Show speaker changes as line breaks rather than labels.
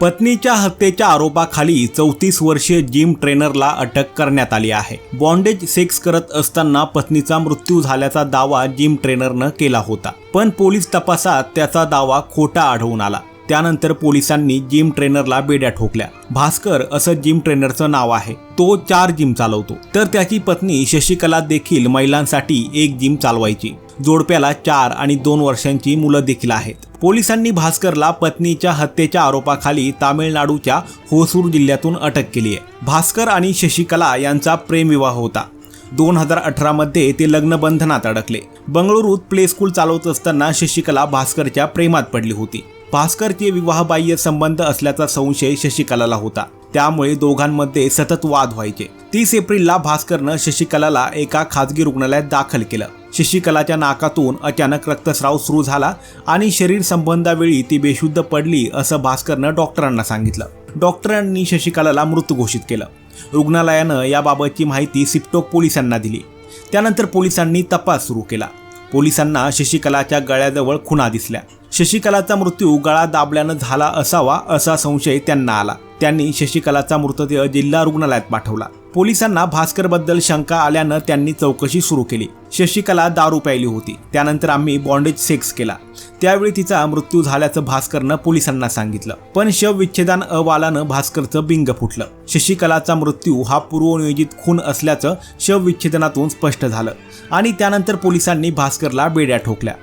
पत्नीच्या हत्येच्या आरोपाखाली चौतीस वर्षीय जिम ट्रेनरला अटक करण्यात आली आहे. बॉन्डेज सेक्स करत असताना पत्नीचा मृत्यू झाल्याचा दावा जिम ट्रेनरनं केला होता. पण पोलीस तपासात त्याचा दावा खोटा आढळून आला. त्यानंतर पोलिसांनी जिम ट्रेनरला बेड्या ठोकल्या. भास्कर असं जिम ट्रेनरचं नाव आहे. तो चार जिम चालवतो. तर त्याची पत्नी शशिकला देखील महिलांसाठी एक जिम चालवायची. जोडप्याला चार आणि दोन वर्षांची मुलं देखील आहेत. पोलिसांनी भास्करला पत्नीच्या हत्येच्या आरोपाखाली तामिळनाडूच्या होसूर जिल्ह्यातून अटक केली आहे. भास्कर आणि शशिकला यांचा प्रेमविवाह होता. दोन हजार अठरामध्ये ते लग्नबंधनात अडकले. बंगळुरूत प्ले स्कूल चालवत असताना शशिकला भास्करच्या प्रेमात पडली होती. भास्करचे विवाहबाह्य संबंध असल्याचा संशय शशिकलाला होता. त्यामुळे दोघांमध्ये सतत वाद व्हायचे. तीस एप्रिलला भास्करनं शशिकलाला एका खाजगी रुग्णालयात दाखल केलं. शशिकलाच्या नाकातून अचानक रक्तस्राव सुरू झाला आणि शरीर संबंधावेळी ती बेशुद्ध पडली असं भास्करनं डॉक्टरांना सांगितलं. डॉक्टरांनी शशिकलाला मृत घोषित केलं. रुग्णालयानं याबाबतची माहिती सिपटोक पोलिसांना दिली. त्यानंतर पोलिसांनी तपास सुरू केला. पोलिसांना शशिकलाच्या गळ्याजवळ खुणा दिसल्या. शशिकलाचा मृत्यू गळा दाबल्यानं झाला असावा असा संशय त्यांना आला. त्यांनी शशिकलाचा मृतदेह जिल्हा रुग्णालयात पाठवला. पोलिसांना भास्करबद्दल शंका आल्यानं त्यांनी चौकशी सुरू केली. शशिकला दारू प्यायली होती. त्यानंतर आम्ही बॉन्डेज सेक्स केला. त्यावेळी तिचा मृत्यू झाल्याचं भास्करनं पोलिसांना सांगितलं. पण शवविच्छेदन अहवालानं भास्करचं बिंग फुटलं. शशिकलाचा मृत्यू हा पूर्वनियोजित खून असल्याचं शवविच्छेदनातून स्पष्ट झालं आणि त्यानंतर पोलिसांनी भास्करला बेड्या ठोकल्या.